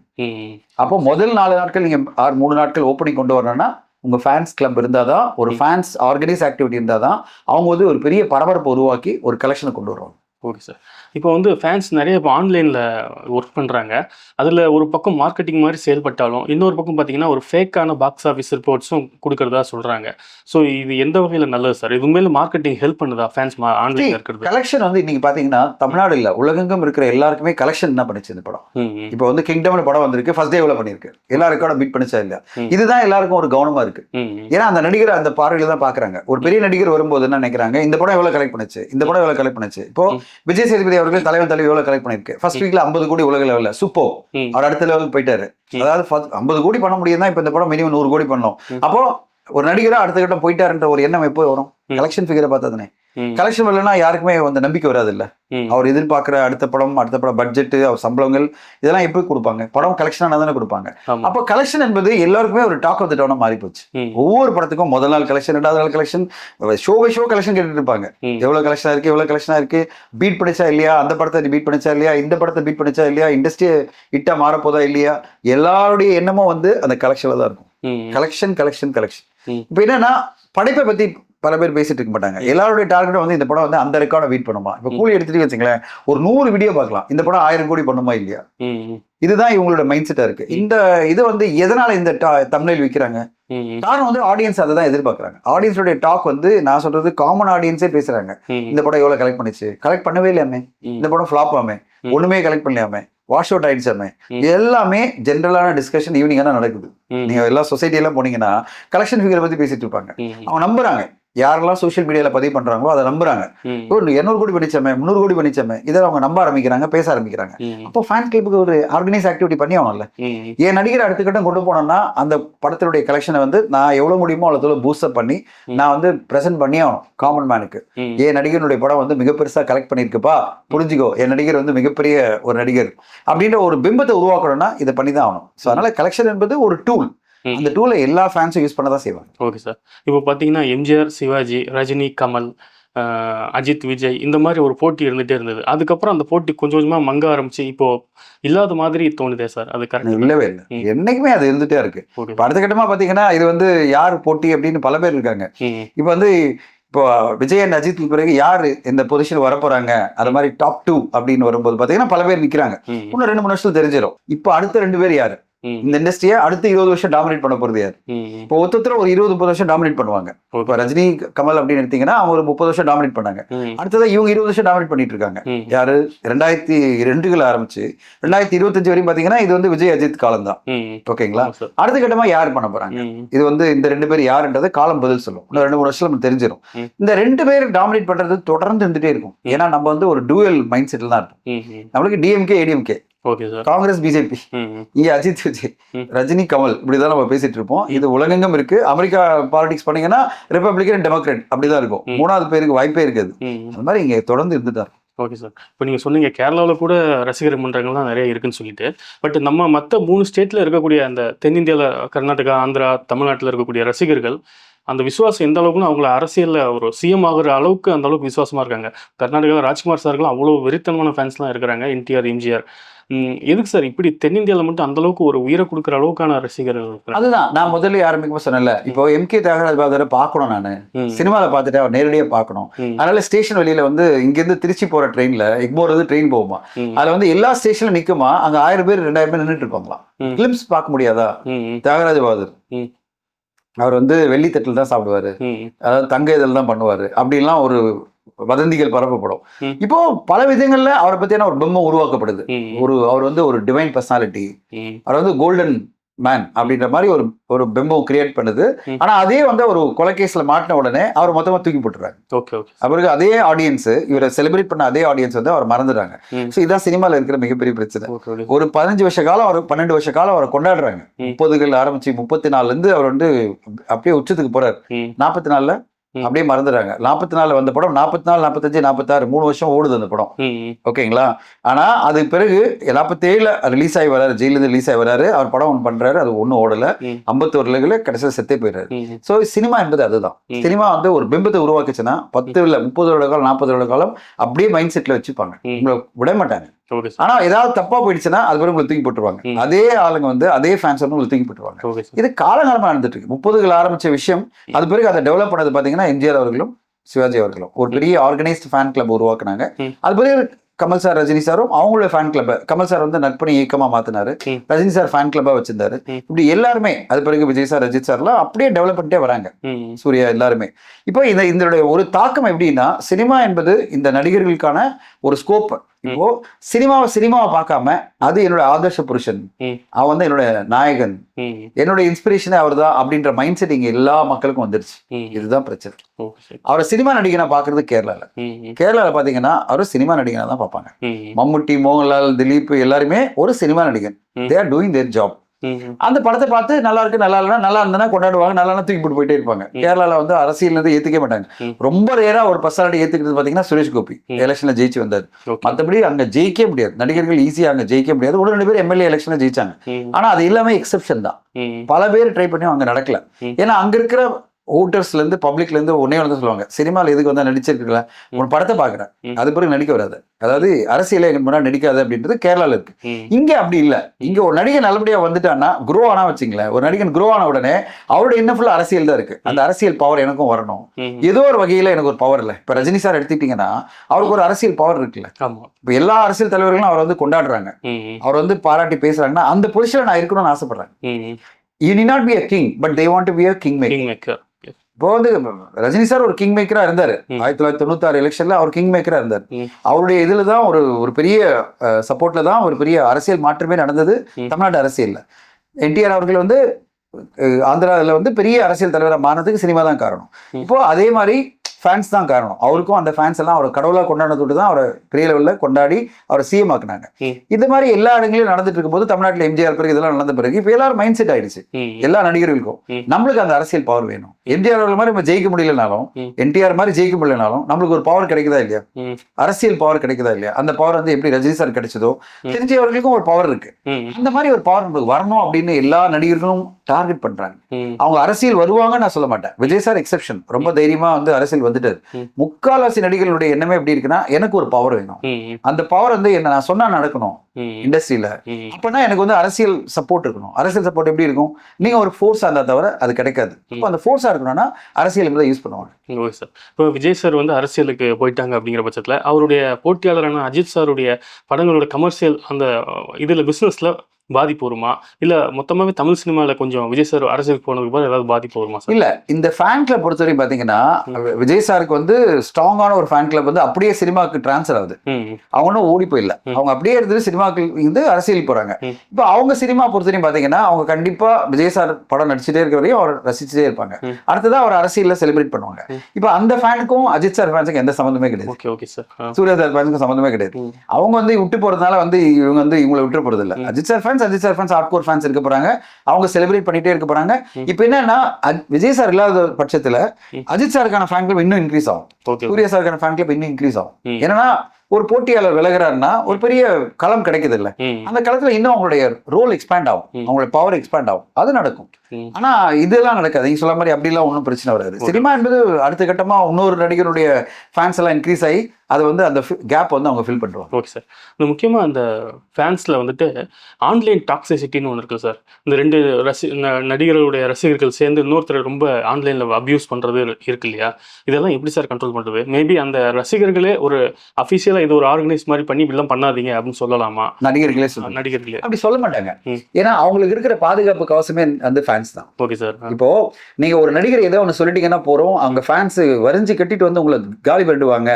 அப்போ முதல் நாலு நாட்கள் நீங்க ஆறு மூணு நாட்கள் ஓப்பனிங் கொண்டு வரணும்னா உங்க ஃபேன்ஸ் கிளப் இருந்தாதான் ஒரு. ஃபேன்ஸ் ஆர்கனைஸ் ஆக்டிவிட்டி இருந்தாதான் அவங்க வந்து ஒரு பெரிய பரபரப்பு உருவாக்கி ஒரு கலெக்ஷனை கொண்டு வருவாங்க. ஓகே சார் இப்போ வந்து ஃபேன்ஸ் நிறைய இப்போ ஆன்லைனில் ஒர்க் பண்ணுறாங்க அதில் ஒரு பக்கம் மார்க்கெட்டிங் மாதிரி செயல்பட்டாலும் இன்னொரு பக்கம் பார்த்தீங்கன்னா ஒரு ஃபேக்கான பாக்ஸ் ஆஃபீஸ் ரிப்போர்ட்ஸும் கொடுக்கறதா சொல்கிறாங்க ஸோ இது எந்த வகையில் நல்லது சார் இது உண்மையில மார்க்கெட்டிங் ஹெல்ப் பண்ணுதா ஃபேன்ஸ் ஆன்லைனில் இருக்கிறது? கலெக்ஷன் வந்து இன்னைக்கு பாத்தீங்கன்னா தமிழ்நாடு இல்ல உலகெங்கும் இருக்கிற எல்லாருக்குமே கலெக்ஷன் என்ன பண்ணுச்சு இந்த படம். இப்போ வந்து கிங்டம்னு படம் வந்திருக்கு ஃபர்ஸ்ட் டே எவ்வளவு பண்ணிருக்கு எல்லா ரெக்கார்டும் பீட் பண்ணிச்சா இல்லையா. இதுதான் எல்லாருக்கும் ஒரு கவனமா இருக்கு. ஏன்னா அந்த நடிகர் அந்த பார்வையில தான் பாக்குறாங்க ஒரு பெரிய நடிகர் வரும்போது என்ன நினைக்கிறாங்க இந்த படம் எவ்வளவு கலெக்ட் பண்ணுச்சு இந்த படம் எவ்வளவு கலெக்ட் பண்ணுச்சு. இப்போ. விஜய் சேதுபதி அவர்கள் தலைவன் தலைவி எவ்வளவு கலெக்ட் பண்ணிருக்கு ஃபர்ஸ்ட் வீக்ல ஐம்பது கோடி உலக லெவல்ல சூப்போ. அவர் அடுத்த லெவலுக்கு போயிட்டாரு. அதாவது ஐம்பது கோடி பண்ண முடியும் தான் இப்போ இந்த படம் மினிமம் நூறு கோடி பண்ணோம். அப்போ ஒரு நடிகரா அடுத்த கட்டம் போயிட்டாருன்ற ஒரு எண்ணம் எப்போ வரும். கலெக்ஷன் ஃபிகரை பார்த்தா தானே கலெக்ஷன் வரலன்னா யாருக்குமே அந்த நம்பிக்கை வராது இல்ல அவர் எதிர்பார்க்குற அடுத்த படம் அடுத்த படம் பட்ஜெட் அவர் சம்பளங்கள் இதெல்லாம் எப்படி கொடுப்பாங்க? படம் கலெக்ஷன் தானே கொடுப்பாங்க. அப்போ கலெக்ஷன் என்பது எல்லாருக்குமே ஒரு டாக் ஆஃப் த டவுனா மாறி போச்சு ஒவ்வொரு படத்துக்கும் முதல் நாள் கலெக்ஷன் ரெண்டாவது நாள் collection show by show collection கேட்டுட்டு இருப்பாங்க. ம், எவ்வளவு கலெக்ஷனா இருக்கு எவ்வளவு கலெக்ஷனா இருக்கு? பீட் பண்ணிச்சா இல்லையா? அந்த படத்தை பீட் பண்ணிச்சா இல்லையா? இந்த படத்தை பீட் பண்ணிச்சா இல்லையா? இண்டஸ்ட்ரி இட்டா மாறப்போதா இல்லையா? எல்லாருடைய எண்ணமும் வந்து அந்த கலெக்ஷன்ல தான் இருக்கும். Collection collection collection. இப்போ என்னன்னா படைப்பை பத்தி பல பேர் பேசிட்டு இருக்க மாட்டாங்க. எல்லாருடைய டார்கெட் வந்து இந்த படம் வந்து அந்த ரெக்கார்டை பீட் பண்ணுமா? இப்போ கூலி எடுத்துட்டு வச்சுங்களேன் ஒரு நூறு வீடியோ பார்க்கலாம். இந்த படம் ஆயிரம் கோடி பண்ணுமா இல்லையா? இதுதான் இவங்களோட மைண்ட் செட்டா இருக்கு இந்த இது வந்து எதனால இந்த தமிழில் விற்கிறாங்க காரணம் வந்து ஆடியன்ஸ் அதை தான் எதிர்பார்க்குறாங்க. ஆடியன்ஸோட டாக் வந்து நான் சொல்றது காமன் ஆடியன்ஸே பேசுறாங்க. இந்த படம் எவ்வளவு கலெக்ட் பண்ணுச்சு? கலெக்ட் பண்ணவே இல்லையாமே. இந்த படம் ஃபிளாப் ஆமே. ஒண்ணுமே கலெக்ட் பண்ணலையாமே. வாஷ் அவுட் ஆயிடுச்சாமே. எல்லாமே ஜென்ரலான டிஸ்கஷன் ஈவினிங் தான் நடக்குது. நீங்க எல்லா சொசைட்டி எல்லாம் போனீங்கன்னா கலெக்ஷன் ஃபிகரை பத்தி பேசிட்டு இருப்பாங்க. அவங்க நம்புறாங்க. யாரெல்லாம் சோஷியல் மீடியால பதிவு பண்றாங்களோ அதை நம்புறாங்க. ஓ இரநூறு கோடி பண்ணிச்சாமே முந்நூறு கோடி பண்ணிச்சாமே இதை அவங்க நம்ப ஆரம்பிக்கிறாங்க பேச ஆரம்பிக்கிறாங்க. அப்போ ஃபேன் கிளப்புக்கு ஒரு ஆர்கனைஸ் ஆக்டிவிட்டி பண்ணி ஆகணும்ல என் நடிகர் அடுத்த கட்டம் கொண்டு போனோம்னா அந்த படத்தினுடைய கலெக்ஷனை வந்து நான் எவ்வளவு முடியுமோ அவ்வளோ பூஸ்டப் பண்ணி. நான் வந்து பிரசன்ட் பண்ணி ஆகணும் காமன் மேனுக்கு என் நடிகனுடைய படம் வந்து மிக பெருசா கலெக்ட் பண்ணியிருக்குப்பா? புரிஞ்சுக்கோ என் நடிகர் வந்து மிகப்பெரிய ஒரு நடிகர். அப்படின்ற ஒரு பிம்பத்தை உருவாக்கணும்னா இதை பண்ணி தான் ஆகணும். ஸோ அதனால கலெக்ஷன் என்பது ஒரு டூல். அந்த டூலை எல்லா ஃபேன்ஸும் யூஸ் பண்ண தான் செய்வாங்க. ஓகே சார் இப்போ பார்த்தீங்கன்னா எம்ஜிஆர் சிவாஜி ரஜினி கமல் அஜித் விஜய் இந்த மாதிரி ஒரு போட்டி இருந்துகிட்டே இருந்தது. அதுக்கப்புறம் அந்த போட்டி கொஞ்சம் கொஞ்சமாக மங்க ஆரம்பிச்சு இப்போ இல்லாத மாதிரி தோணுதே சார் அது கரெக்ட் இல்லவே இல்லை. என்னைக்குமே அது இருந்துட்டே இருக்கு. இப்போ அடுத்த கட்டமா பாத்தீங்கன்னா இது வந்து யார் போட்டி அப்படின்னு பல பேர் இருக்காங்க. இப்போ வந்து இப்போ விஜய் அண்ட் அஜித்துக்கு பிறகு யாரு இந்த பொசிஷன் வரப்போறாங்க? அது மாதிரி டாப் டூ அப்படின்னு வரும்போது பாத்தீங்கன்னா பல பேர் நிக்கிறாங்க. இன்னும் ரெண்டு மூணு வருஷத்துல தெரிஞ்சிடும் இப்போ அடுத்த ரெண்டு பேர் யாரு? இந்த இண்டஸ்ட்ரியை அடுத்த இருபது வருஷம் டாமினேட் பண்ண போறது யாரு? இப்போ ஒருத்தர் ஒரு இருபது முப்பது வருஷம் டாமினேட் பண்ணுவாங்க. இப்போ ரஜினி கமல் அப்படின்னு எடுத்தீங்கன்னா அவங்க ஒரு முப்பது வருஷம் டாமினேட் பண்ணாங்க. ம். அடுத்ததா இவங்க இருபது வருஷம் டாமினேட் பண்ணிட்டு இருக்காங்க. யாரு? ரெண்டாயிரத்தி ரெண்டுகள் ஆரம்பிச்சு ரெண்டாயிரத்தி இருபத்தஞ்சு வரையும் பாத்தீங்கன்னா இது வந்து விஜய் அஜித் காலம் தான் ஓகேங்களா? அடுத்த கட்டமா யார் பண்ண போறாங்க? இது வந்து இந்த ரெண்டு பேர் யாருன்றது காலம் பதில் சொல்லும். இன்னும் ரெண்டு மூணு வருஷம் நமக்கு தெரிஞ்சிடும். இந்த ரெண்டு பேர் டாமினேட் பண்றது தொடர்ந்து இருந்துட்டே இருக்கும். ஏன்னா நம்ம வந்து ஒரு டூயல் மைண்ட் செட்டில் தான் இருப்போம். ம் ம். நம்மளுக்கு டிஎம்கே ஏடிஎம்கே காங்கிரஸ் பிஜேபி இங்க அஜித் விஜய். ரஜினி கமல் இப்படிதான் நம்ம பேசிட்டு இருப்போம். இது உலகெங்கும் இருக்கு. அமெரிக்கா பாலிடிக்ஸ் பண்ணீங்கன்னா ரிப்பப்ளிகன் டெமோக்ராட் அப்படிதான் இருக்கும். மூணாவது பேருக்கு வாய்ப்பே இருக்காது. அது மாதிரி இங்க தொடர்ந்து இருந்துட்டா. ஓகே சார் இப்போ நீங்கள் சொன்னீங்க கேரளாவில் கூட ரசிகர் மன்றங்கள்லாம் நிறைய இருக்குன்னு சொல்லிட்டு. பட் நம்ம மற்ற மூணு ஸ்டேட்டில் இருக்கக்கூடிய அந்த தென்னிந்தியாவில் கர்நாடகா ஆந்திரா தமிழ்நாட்டில் இருக்கக்கூடிய ரசிகர்கள் அந்த விசுவாசம் எந்த அளவுக்குன்னு அவங்கள அரசியலில் ஒரு சிஎம் ஆகுற அளவுக்கு அந்த அளவுக்கு விசுவாசமா இருக்காங்க. கர்நாடகாவில் ராஜ்குமார் சார்கள் அவ்வளோ வெறித்தனமான ஃபேன்ஸ்லாம் இருக்கிறாங்க. என்டிஆர் எம்ஜிஆர் எதுக்கு சார் இப்படி தென்னிந்தியாவில் மட்டும் அந்த அளவுக்கு ஒரு உயிரை கொடுக்குற அளவுக்கான ரசிகர்கள் அதுதான். நான் முதல்ல ஆரம்பிக்கும் சொன்னேன்ல. இப்போ எம் கே தியாகராஜ் பாதரை பார்க்கணும் நான். சினிமாவில் பார்த்துட்டு அவர் நேரடியாக பார்க்கணும். அதனால ஸ்டேஷன் வெளியில வந்து இங்கிருந்து திருச்சி போற ட்ரெயின்ல எக்மோர் வந்து ட்ரெயின் போகுமா? அதுல வந்து எல்லா ஸ்டேஷன்ல நிக்குமா? அங்க ஆயிரம் பேர் ரெண்டாயிரம் பேர் நின்றுட்டு இருப்பாங்களாம் ம். பிலிம்ஸ் பார்க்க முடியாதா? தியாகராஜ பகதூர் ம். அவர் வந்து வெள்ளித்தட்டில் தான் சாப்பிடுவாரு. அதாவது தங்க இதில் தான் பண்ணுவாரு. அப்படின்லாம் ஒரு வதந்திகள் பரப்பப்படும். இப்போ பல விதங்கள்ல அவரை பத்தியான ஒரு பிம்பம் உருவாக்கப்படுது ஒரு அவர் வந்து ஒரு டிவைன் பர்சனாலிட்டி அவர் வந்து கோல்டன் மேன் அப்படின்ற மாதிரி ஒரு ஒரு பிம்பம் கிரியேட் பண்ணுது. ஆனா அதே வந்து ஒரு கொலைகேஸ்ல மாட்டின உடனே அவர் மொத்தமா தூக்கி போட்டுறாங்க அவருக்கு அதே ஆடியன்ஸ் இவரை செலிப்ரேட் பண்ண அதே ஆடியன்ஸ் வந்து அவர் மறந்துடுறாங்க. ஸோ இதான் சினிமால இருக்கிற மிகப்பெரிய பிரச்சனை. ஒரு பதினஞ்சு வருஷ காலம் அவர் பன்னெண்டு வருஷ காலம் அவரை கொண்டாடுறாங்க. முப்பதுகள் ஆரம்பிச்சு முப்பத்தி நாலுல இருந்து அவர் வந்து அப்படியே உச்சத்துக்கு போறாரு. நாற்பத்தி நாலுல. அப்படியே மறந்துடுறாங்க. நாற்பத்தி நாலுல வந்த படம் நாற்பத்தி நாலு நாற்பத்தஞ்சு நாற்பத்தாறு மூணு வருஷம் ஓடுது அந்த படம். ஓகேங்களா? ஆனா அது பிறகு நாற்பத்தேழுல ரிலீஸ் ஆகி வராரு ஜெயிலிருந்து ரிலீஸ் ஆகி வராரு. அவர் படம் ஒன்று பண்றாரு அது ஒன்றும் ஓடல. ஐம்பத்தோருல கடைசியில் செத்தே போயிடுறாரு. ஸோ சினிமா என்பது அதுதான். சினிமா வந்து ஒரு பிம்பத்தை உருவாக்குச்சுன்னா பத்து இல்ல முப்பது வருட காலம் நாற்பது வருட காலம் அப்படியே மைண்ட் செட்ல வச்சுப்பாங்க. உங்களை விட மாட்டாங்க. ஆனா ஏதாவது தப்பா போயிடுச்சுன்னா அது பிறகு உங்களை தூக்கி போட்டுருவாங்க. அதே ஆளுங்க வந்து அதே ஃபேன்ஸ் வந்து உங்களை தூக்கி போட்டுருவாங்க. இது காலகாலமா நடந்துட்டு இருக்கு முப்பதுகள் ஆரம்பிச்ச விஷயம் அது பிறகு அதை டெவலப் பண்ணது பாத்தீங்கன்னா எம்ஜிஆர் அவர்களும் சிவாஜி அவர்களும். ஒரு பெரிய ஆர்கனைஸ்ட் ஃபேன் கிளப் உருவாக்குனாங்க. அது பிறகு கமல் சார் ரஜினி சாரும் அவங்களோட ஃபேன் கிளப் கமல் சார் வந்து நட்பணி இயக்கமா மாத்தினாரு. ரஜினி சார் ஃபேன் கிளப்பா வச்சிருந்தாரு. இப்படி எல்லாருமே அது பிறகு விஜய் சார் ரஜித் சார்லாம் அப்படியே டெவலப் பண்ணிட்டே வராங்க. சூர்யா எல்லாருமே. இப்போ இந்த இதனுடைய ஒரு தாக்கம் எப்படின்னா சினிமா என்பது இந்த நடிகர்களுக்கான ஒரு ஸ்கோப் இப்போ சினிமாவை சினிமாவை பார்க்காம அது என்னோட ஆதர்ஷ புருஷன். அவன் வந்து என்னோட நாயகன். என்னோட இன்ஸ்பிரேஷனே அவர் தான் அப்படின்ற மைண்ட் செட் இங்க எல்லா மக்களுக்கும் வந்துருச்சு. இதுதான் பிரச்சனை. அவரை சினிமா நடிகனா பாக்குறது கேரளால. கேரளால பாத்தீங்கன்னா அவர் சினிமா நடிகனா தான் பார்ப்பாங்க. மம்முட்டி மோகன்லால் திலீப் எல்லாருமே ஒரு cinema Nadigan. They are doing their job. அந்த படத்தை பார்த்து நல்லா இருக்கு நல்லா இல்லைனா நல்லா இருந்தனா கொண்டாடுவாங்க நல்லா தூக்கி போட்டு போயிட்டே இருப்பாங்க. கேரளால வந்து அரசியல் வந்து ஏத்துக்கவே மாட்டாங்க. ரொம்ப ரேரா ஒரு பர்சனாலிட்டி ஏத்துக்கிறது பாத்தீங்கன்னா சுரேஷ் கோபி. எலெக்ஷன்ல ஜெயிச்சு வந்தார். மத்தபடி அங்க ஜெயிக்கவே முடியாது. நடிகர்கள் ஈஸியா அங்க ஜெயிக்க முடியாது. ஒரு ரெண்டு பேர் எம்எல்ஏ எலெக்ஷன்ல ஜெயிச்சாங்க. ஆனா அது எல்லாமே எக்ஸெப்ஷன் தான். பல பேர் ட்ரை பண்ணி அங்க நடக்கல. ஏன்னா அங்க இருக்கிற ஓட்டர்ஸ்ல இருந்து பப்ளிக்ல இருந்து ஒன்னே வந்து சொல்லுவாங்க. சினிமால எதுக்கு வந்தா நடிச்சிருக்கல ஒரு படத்தை பாக்குறேன். அது பிறகு நடிக்க வராது. அதாவது அரசியல முன்னாடி நடிக்காது அப்படின்றது கேரளால இருக்கு. இங்க அப்படி இல்ல. இங்க ஒரு நடிகன் நல்லபடியா வந்துட்டான்னா குரோ ஆனா வச்சுங்களேன் ஒரு நடிகன் குரோ ஆன உடனே அவரோட இன்னும் ஃபுல்லா அரசியல் தான் இருக்கு. அந்த அரசியல் பவர் எனக்கும் வரணும். ஏதோ ஒரு வகையில எனக்கு ஒரு பவர் இல்ல. இப்ப ரஜினி சார் எடுத்துக்கிட்டீங்கன்னா அவருக்கு ஒரு அரசியல் பவர் இருக்குல்ல. இப்ப எல்லா அரசியல் தலைவர்களும் அவரை வந்து கொண்டாடுறாங்க. அவர் வந்து பாராட்டி பேசுறாங்கன்னா அந்த பொசிஷன்ல நான் இருக்கணும்னு ஆசைப்படுறேன். You need not be a king but they want to be a king maker இப்போ வந்து ரஜினி சார் ஒரு கிங் மேக்கரா இருந்தாரு. ஆயிரத்தி தொள்ளாயிரத்தி தொண்ணூத்தாறு எலெக்ஷன்ல அவர் கிங் மேக்கரா இருந்தார். அவருடைய இதுல தான் ஒரு ஒரு பெரிய சப்போர்ட்ல தான் ஒரு பெரிய அரசியல் மாற்றமே நடந்தது ம். தமிழ்நாட்டு அரசியல்ல என்டிஆர் அவர்கள் வந்து அஹ், ஆந்திரால வந்து பெரிய அரசியல் தலைவரா மாறினதுக்கு சினிமா தான் காரணம். இப்போ அதே மாதிரி ஃபேன்ஸ் தான் காரணம். அவருக்கும் அந்த ஃபேன்ஸ் எல்லாம் அவர் கடவுளா கொண்டாடுறதோடு தான் அவரை பெரிய லெவல்ல கொண்டாடி அவரை சிஎம் ஆக்குனாங்க. இந்த மாதிரி எல்லா இடங்களிலும் நடந்துட்டு இருக்கும்போது தமிழ்நாட்டில் எம்ஜிஆர் பிறகு இதெல்லாம் நடந்த பிறகு இப்போ எல்லாரும் மைண்ட் செட் ஆயிடுச்சு. எல்லா நடிகர்களுக்கும். நம்மளுக்கு அந்த அரசியல் பவர் வேணும். எம்ஜிஆர் அவர்கள் மாதிரி நம்ம ஜெயிக்க முடியலனாலும். என்டிஆர் மாதிரி ஜெயிக்க முடியலனாலும் நம்மளுக்கு ஒரு பவர் கிடைக்குதா இல்லையா? அரசியல் பவர் கிடைக்குதா இல்லையா? அந்த பவர் வந்து எப்படி ரஜினி சார் கிடைச்சதோ ம். தெரிஞ்ச அவர்களுக்கும் ஒரு பவர் இருக்கு. அந்த மாதிரி ஒரு பவர் நம்மளுக்கு வரணும் அப்படின்னு எல்லா நடிகர்களும் டார்கெட் பண்றாங்க. அவங்க அரசியல் வருவாங்கன்னு நான் சொல்ல மாட்டேன். விஜய் சார் எக்ஸெப்ஷன் ரொம்ப தைரியமா வந்து அரசியல் வந்துட்டாரு. முக்கால்வாசி நடிகர்களுடைய எண்ணமே எப்படி இருக்குன்னா எனக்கு ஒரு பவர் வேணும். அந்த பவர் வந்து என்ன நான் சொன்னா நடக்கணும் இண்டஸ்ட்ரியில அப்பனா எனக்கு வந்து அரசியல் சப்போர்ட் இருக்கணும். அரசியல் சப்போர்ட் எப்படி இருக்கும்? நீங்க ஒரு ஃபோர்ஸா இருந்தா தவிர அது கிடைக்காது. இப்போ அந்த ஃபோர்ஸா இருக்கணும்னா அரசியல் தான் யூஸ் பண்ணுவாங்க. ஓகே சார் இப்போ விஜய் சார் வந்து அரசியலுக்கு போயிட்டாங்க அப்படிங்கிற பட்சத்தில் அவருடைய போட்டியாளரான அஜித் சாருடைய படங்களோட கமர்ஷியல் அந்த இதில் பிஸ்னஸில் பாதிப்பு வருமா? இல்லை மொத்தமாகவே தமிழ் சினிமாவில் கொஞ்சம் விஜய் சார் அரசியலுக்கு போனதுக்கு பிறகு ஏதாவது பாதிப்பு வருமா சார்? இல்ல இந்த ஃபேன் கிளப் பொறுத்தவரைக்கும் பாத்தீங்கன்னா விஜய் சாருக்கு வந்து ஸ்ட்ராங்கான ஒரு ஃபேன் கிளப் வந்து அப்படியே சினிமாவுக்கு ட்ரான்ஸ்ஃபர் ஆகுது. ம். அவங்க ஒன்றும் ஓடி போயிடல. அவங்க அப்படியே இருந்துட்டு சினிமாக்கு வந்து அரசியல் போறாங்க. இப்போ அவங்க சினிமா பொறுத்தவரைக்கும் பாத்தீங்கன்னா அவங்க கண்டிப்பா விஜய் சார் படம் நடிச்சுட்டே இருக்கிற வரையும் அவர் ரசிச்சுட்டே இருப்பாங்க. ம். அடுத்ததா அவர் அரசியல்ல செலிப்ரேட் பண்ணுவாங்க. இப்போ அந்த ஃபேனுக்கும் அஜித் சார் ஃபேன்ஸுக்கும் எந்த சம்மந்தமே கிடையாது. Okay okay sir. Suriya sir ஃபேன்ஸுக்கும் சம்மந்தமே கிடையாது. அவங்க வந்து விட்டு போறதுனால வந்து இவங்க வந்து இவங்களை விட்டு போறது இல்ல. Ajith sir fans Ajith sir fans hardcore fans இருக்க போறாங்க அவங்க செலிப்ரேட் பண்ணிட்டே இருக்க போறாங்க. இப்போ என்னன்னா விஜய் சார் இல்லாத பட்சத்துல. அஜித் சாருக்கான ஃபேன் கிளப் இன்னும் இன்க்ரீஸ் ஆகும் சூர்யா சாருக்கான ஃபேன் கிளப் இன்னும் இன்க்ரீஸ் ஆகும். ஏன்னா ஒரு போட்டியாளர் விலகுறாருன்னா ஒரு பெரிய களம் கிடைக்குது இல்ல அந்த களத்துல இன்னும் அவங்களுடைய ரோல் எக்ஸ்பேண்ட் ஆகும். அவங்களுடைய பவர் எக்ஸ்பேண்ட் ஆகும் அது நடக்கும். ஆனா இதெல்லாம் நடக்காது நீங்க சொல்ல மாதிரி அப்படிலாம் ஒன்றும் பிரச்சனை வராது. சினிமா என்பது அடுத்த கட்டமா இன்னொரு நடிகருடைய ஃபேன்ஸ் எல்லாம் இன்க்ரீஸ் ஆகி அது வந்து அந்த கேப் வந்து அவங்க ஃபில் பண்ணுவாங்க ஓகே சார் இந்த முக்கியமாக அந்த ஃபேன்ஸில் வந்துட்டு ஆன்லைன் டாக்ஸிசிட்டின்னு ஒன்று இருக்குது சார் இந்த ரெண்டு ரசி நடிகர்களுடைய ரசிகர்கள் சேர்ந்து இன்னொருத்தர் ரொம்ப ஆன்லைனில் அப்யூஸ் பண்ணுறது இருக்கு இல்லையா? இதெல்லாம் எப்படி சார் கண்ட்ரோல் பண்ணுறது மேபி அந்த ரசிகர்களே ஒரு அஃபிஷியலாக இது ஒரு ஆர்கனைஸ் மாதிரி பண்ணி இப்படிலாம் பண்ணாதீங்க அப்படின்னு சொல்லலாமா? நடிகர்களே நடிகர்களே. அப்படி சொல்ல மாட்டாங்க. ஏன்னா அவங்களுக்கு இருக்கிற பாதுகாப்பு கவசமே வந்து ஃபேன்ஸ் தான். ஓகே சார் இப்போ நீங்க ஒரு நடிகர் ஏதோ ஒன்று சொல்லிட்டீங்கன்னா போறோம் அவங்க ஃபேன்ஸ் வரிஞ்சு கட்டிட்டு வந்து உங்களை காலி பண்ணிடுவாங்க.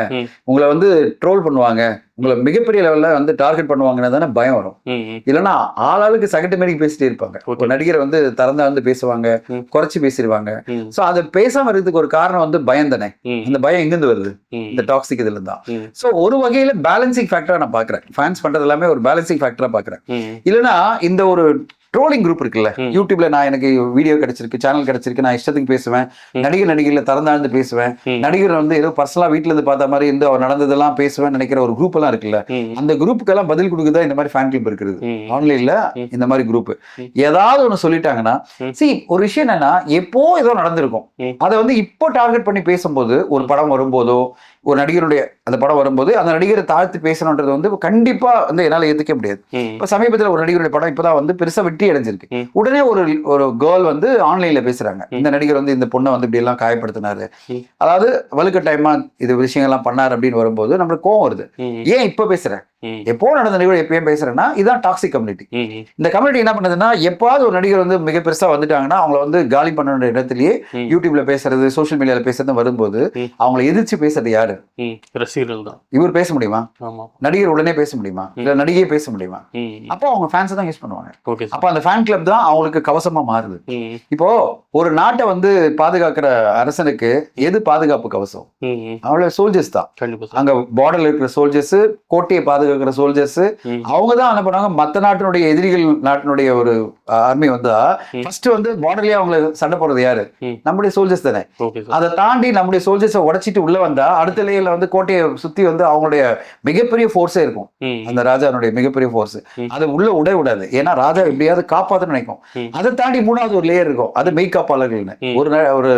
உங்களை வந்து ட்ரோல் பண்ணுவாங்க. உங்களை மிகப்பெரிய லெவல்ல வந்து டார்கெட் பண்ணுவாங்கன்னா தானே பயம் வரும். இல்லைன்னா ஆளாளுக்கு சகட்டு மாரி பேசிட்டே இருப்பாங்க. ஒரு நடிகரை வந்து திறந்தா வந்து பேசுவாங்க. குறைச்சு பேசிடுவாங்க. சோ அதை பேசாம இருக்கிறதுக்கு ஒரு காரணம் வந்து பயம் தானே. ம், அந்த பயம் எங்கிருந்து வருது. இந்த டாக்ஸிக் இதுல ம். சோ ஒரு வகையில பேலன்சிங் ஃபேக்டரா நான் பாக்குறேன் ஃபேன்ஸ் பண்றது எல்லாமே ஒரு பேலன்சிங் ஃபேக்டரா பாக்குறேன் இல்லைன்னா இந்த ஒரு ட்ரோலிங் குரூப் இருக்குல்ல. யூடியூப்ல நான் எனக்கு வீடியோ கிடைச்சிருக்கு சேனல் கிடைச்சிருக்கு நான் இஷ்டத்துக்கு பேசுவேன். நடிகர் நடிகர்ல திறந்தாழ்ந்து பேசுவேன். நடிகர் வந்து ஏதோ பர்சனலா வீட்ல இருந்து பார்த்த மாதிரி இருந்து அவர் நடந்ததெல்லாம் பேசுவேன் நினைக்கிற ஒரு குரூப் எல்லாம் இருக்குல்ல அந்த குரூப்புக்கெல்லாம் பதில் கொடுக்குதா இந்த மாதிரி ஃபேன் கிளப் இருக்குது. ஆன்லைன்ல. இந்த மாதிரி குரூப். ஏதாவது ஒண்ணு சொல்லிட்டாங்கன்னா ம். சி ஒரு விஷயம் என்னன்னா எப்போ ஏதோ நடந்திருக்கும். அதை வந்து இப்போ டார்கெட் பண்ணி பேசும்போது ஒரு படம் வரும்போதோ ஒரு நடிகருடைய அந்த படம் வரும்போது அந்த நடிகரை தாழ்த்து பேசணுன்றது வந்து கண்டிப்பா வந்து என்னால ஏத்துக்க முடியாது. இப்ப சமீபத்துல ஒரு நடிகருடைய படம் இப்பதான் வந்து பெருசா வெற்றி அடைஞ்சிருக்கு. உடனே ஒரு ஒரு கேர்ள் வந்து ஆன்லைன்ல பேசுறாங்க. இந்த நடிகர் வந்து இந்த பொண்ணை வந்து இப்படி எல்லாம் காயப்படுத்தினாரு. அதாவது வலுக்கட்டாயமா இது விஷயங்கள்லாம் பண்ணாரு அப்படின்னு வரும்போது நம்மளுக்கு கோவம் வருது ஏன் இப்ப பேசுறேன் எப்போ நடந்த நிகழ்வு எப்பயும் பேசுறேன்னா இதான் டாக்ஸிக் கம்யூனிட்டி. இந்த கம்யூனிட்டி என்ன பண்ணுதுன்னா எப்பாவது ஒரு நடிகர் வந்து மிக பெருசா வந்துட்டாங்கன்னா அவங்கள வந்து காலி பண்ண இடத்துலயே. யூடியூப்ல பேசுறது சோஷியல் மீடியால பேசுறது வரும்போது. அவங்கள எதிர்த்து பேசுறது யாரு. ரசிகர்கள் தான். இவர் பேச முடியுமா? நடிகர் உடனே பேச முடியுமா? இல்ல நடிகையே பேச முடியுமா? அப்போ அவங்க ஃபேன்ஸ் தான் யூஸ் பண்ணுவாங்க. அப்ப அந்த ஃபேன் கிளப் தான் அவங்களுக்கு கவசமா மாறுது. இப்போ ஒரு நாட்டை வந்து பாதுகாக்கிற அரசனுக்கு எது பாதுகாப்பு கவசம். அவங்களோட சோல்ஜர்ஸ் தான். அங்க பார்டர்ல இருக்கிற சோல்ஜர்ஸ் கோட்டையை பாதுகாக்கிற சோல்ஜர்ஸ் அவங்க தான் என்ன பண்ணாங்க மத்த நாட்டினுடைய எதிரிகள் நாட்டினுடைய ஒரு ஆர்மி வந்தா. ஃபர்ஸ்ட் வந்து பார்டர்லயே அவங்க சண்டை போடுறது யாரு. நம்முடைய சோல்ஜர்ஸ் தானே. அதை தாண்டி நம்முடைய சோல்ஜர்ஸை உடைச்சிட்டு உள்ள வந்தா அடுத்த லேயர்ல வந்து கோட்டையை சுத்தி வந்து அவங்களுடைய மிகப்பெரிய ஃபோர்ஸே இருக்கும். அந்த ராஜானுடைய மிகப்பெரிய ஃபோர்ஸ். அது உள்ள உடைய விடாது ஏன்னா ராஜா எப்படியாவது காப்பாத்தணும்னு நினைக்கும். அதை தாண்டி மூணாவது ஒரு லேயர் இருக்கும். அது மெய்காப்பாளர்கள்னு ம். ஒரு ஒரு